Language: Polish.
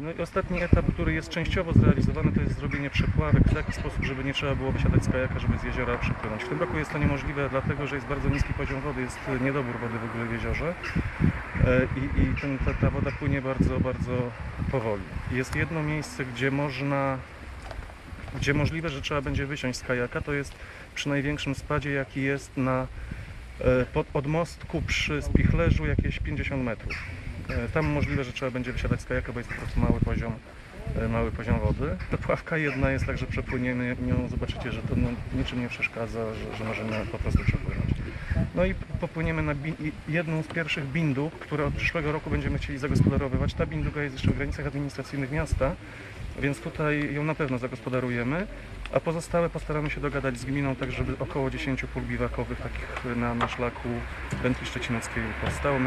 No i ostatni etap, który jest częściowo zrealizowany, to jest zrobienie przepławek w taki sposób, żeby nie trzeba było wysiadać z kajaka, żeby z jeziora przepłynąć. W tym roku jest to niemożliwe, dlatego że jest bardzo niski poziom wody, jest niedobór wody w ogóle w jeziorze E, i, i ten, ta, ta woda płynie bardzo, bardzo powoli. Jest jedno miejsce, gdzie można, gdzie możliwe, że trzeba będzie wysiąść z kajaka, to jest przy największym spadzie, jaki jest na, e, pod, od mostku przy Spichlerzu jakieś 50 metrów. E, Tam możliwe, że trzeba będzie wysiadać z kajaka, bo jest po prostu mały poziom, e, mały poziom wody. Ta pławka jedna jest tak, że przepłyniemy nią, zobaczycie, że to no, niczym nie przeszkadza, że, że możemy po prostu przepłynąć. No i popłyniemy na jedną z pierwszych binduk, które od przyszłego roku będziemy chcieli zagospodarowywać. Ta binduga jest jeszcze w granicach administracyjnych miasta, więc tutaj ją na pewno zagospodarujemy, a pozostałe postaramy się dogadać z gminą, tak żeby około 10 pól biwakowych takich na, na szlaku Wędki Szczecineckiej powstało.